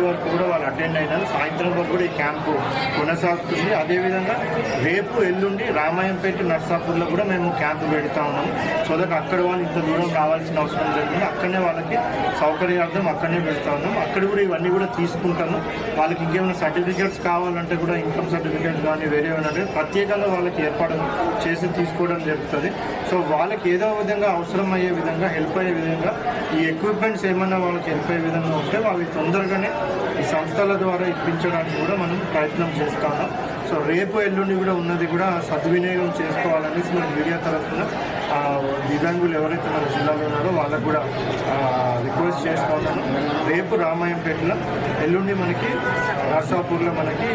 వరకు కూడా వాళ్ళు అటెండ్ అయినారు. సాయంత్రం వరకు కూడా ఈ క్యాంపు కొనసాగుతుంది. అదేవిధంగా రేపు ఎల్లుండి రామాయంపేట నర్సాపూర్లో కూడా మేము క్యాంపు పెడతా ఉన్నాం. సో దట్ అక్కడ వాళ్ళు ఇంత దూరం రావాల్సిన అవసరం లేకుండా అక్కడనే వాళ్ళకి సౌకర్యార్థం అక్కడనే పెడతా ఉన్నాం. అక్కడ కూడా ఇవన్నీ కూడా తీసుకుంటాము. వాళ్ళకి ఇంకేమైనా సర్టిఫికేట్స్ కావాలంటే కూడా ఇన్కమ్ సర్టిఫికేట్ కానీ వేరే ఏమైనా ప్రత్యేకంగా వాళ్ళకి ఏర్పాటు చేసి తీసుకోవడం జరుగుతుంది. సో వాళ్ళకి ఏదో విధంగా అవసరం అయ్యే విధంగా హెల్ప్ అయ్యే విధంగా ఈ ఎక్విప్మెంట్స్ ఏమన్నా వాళ్ళకి హెల్ప్ అయ్యే విధంగా ఉంటే అవి తొందరగానే ఈ సంస్థల ద్వారా ఇప్పించడానికి కూడా మనం ప్రయత్నం చేస్తాము. సో రేపు ఎల్లుండి కూడా ఉన్నది కూడా సద్వినియోగం చేసుకోవాలనేసి మన మీడియా తరఫున దివ్యాంగులు ఎవరైతే మన జిల్లాలో ఉన్నారో వాళ్ళకు కూడా రిక్వెస్ట్ చేస్తా ఉన్నాను. రేపు రామాయంపేటలో ఎల్లుండి మనకి నర్సాపూర్లో మనకి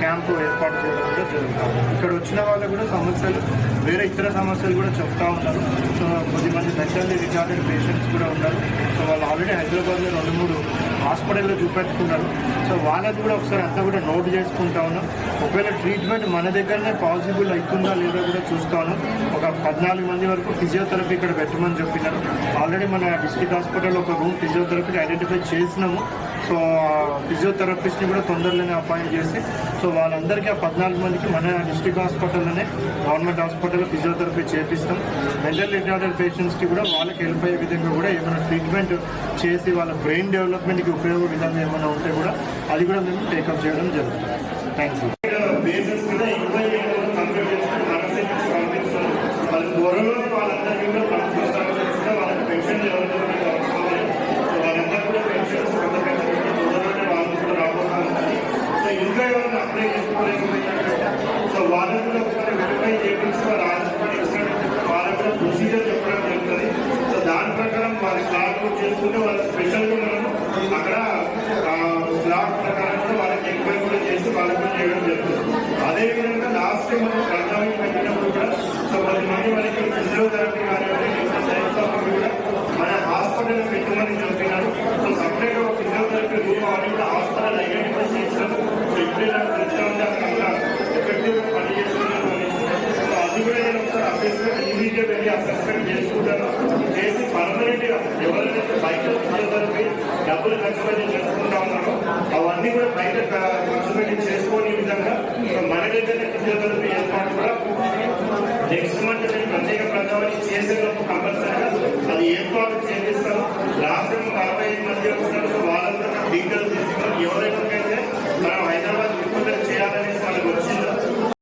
క్యాంపు ఏర్పాటు చేయడం కూడా జరుగుతుంది. ఇక్కడ వచ్చిన వాళ్ళు కూడా సమస్యలు వేరే ఇతర సమస్యలు కూడా చెప్తా ఉన్నారు. సో కొద్దిమంది మెంటల్లీ రిటార్డెడ్ పేషెంట్స్ కూడా ఉన్నారు. సో వాళ్ళు ఆల్రెడీ హైదరాబాద్లో రెండు మూడు హాస్పిటల్లో చూపెట్టుకున్నారు. సో వాళ్ళది కూడా ఒకసారి అంతా కూడా నోట్ చేసుకుంటా ఉన్నాం. ఒకవేళ ట్రీట్మెంట్ మన దగ్గరనే పాసిబుల్ అవుతుందా లేదా కూడా చూస్తాను ఒక పద్నాలుగు మంది వరకు ఫిజియోథెరపీ ఇక్కడ పెట్టమని చెప్పినారు. ఆల్రెడీ మన డిస్ట్రిక్ట్ హాస్పిటల్ ఒక రూమ్ ఫిజియోథెరపీకి ఐడెంటిఫై చేసినాము. సో ఫిజియోథెరపిస్ట్ని కూడా తొందరలోనే అపాయింట్ చేసి సో వాళ్ళందరికీ ఆ పద్నాలుగు మందికి మన డిస్ట్రిక్ట్ హాస్పిటల్లోనే గవర్నమెంట్ హాస్పిటల్లో ఫిజియోథెరపీ చేపిస్తాం. మెంటల్ రిటార్డెడ్ పేషెంట్స్కి కూడా వాళ్ళకి హెల్ప్ అయ్యే విధంగా కూడా ఏమైనా ట్రీట్మెంట్ చేసి వాళ్ళ బ్రెయిన్ డెవలప్మెంట్కి ఉపయోగ విధంగా ఏమైనా ఉంటే కూడా అది కూడా మేము టేకప్ చేయడం జరుగుతుంది. థ్యాంక్ యూ బేసిస్ మీద ఇరవై ఏడు కంప్లీట్ చేసుకుని మనసు పంపిస్తున్నాం వాళ్ళు త్వరలో వాళ్ళందరికీ కూడా పంపిస్తాం వాళ్ళకి పెన్షన్ ఎవరైతే అవసరం లేదు సో వాళ్ళందరూ కూడా పెన్షన్స్ కొత్త పెన్షన్ తొందరలోనే వాళ్ళు కూడా రాబోతున్నారు సో ఇంకా ఎవరైనా అప్లై చేసుకోలేకపోయారు సో వాళ్ళని కూడా ఒకసారి వెరిఫై చేయించి వారు హాస్పిటల్ ఇచ్చినట్టు వాళ్ళకి కూడా ప్రొసీజర్ చెప్పడం జరుగుతుంది సో దాని ప్రకారం వారి స్లాట్ బుక్ చేసుకుంటే వాళ్ళ స్పెషల్గా మనం అక్కడ స్లాట్ ప్రకారం కూడా వాళ్ళకి ఎంక్వైరీ కూడా చేసి వాళ్ళకి కూడా చేయడం జరుగుతుంది అదేవిధంగా లాస్ట్ టైం మనం ప్రధాని పెట్టినప్పుడు కూడా సో కొంతమంది మనకి ఫిజియోథెరపీ కానివ్వండి సైన్స్ ఆఫ్ కూడా మన హాస్పిటల్ పెట్టమని చెప్తున్నారు సో సపరేట్ ఒక ఫిజియోథెరపీ రూమ్ అని కూడా హాస్పిటల్ ఐడెంటిఫై చేసినాం సో ఇప్పుడు ఇలా తెచ్చా ఉంది అక్కడ ఎఫెక్టివ్ పనిచేస్తున్నారు అనేసి. సో అది కూడా నేను ఒకసారి అసెస్మెంట్ ఇమీడియట్ వెళ్ళి అసెస్మెంట్ చేసుకుంటాను చేసి పర్మనెంట్గా ఎవరైతే బయట ఫిజియోథెరపీ డబ్బులు ఖర్చు పెట్టి చేసుకుంటా ఉన్నారో అవన్నీ కూడా బయట ఖర్చు పెట్టి చేసుకోని విధంగా మన దగ్గర ఫిజియోథెరపీ ఏర్పాటు కూడా నెక్స్ట్ మంత్ నేను ప్రత్యేక ప్రధాని చేసేటప్పుడు కంపల్సరీగా అది ఏర్పాటు చేపిస్తాను లాస్ట్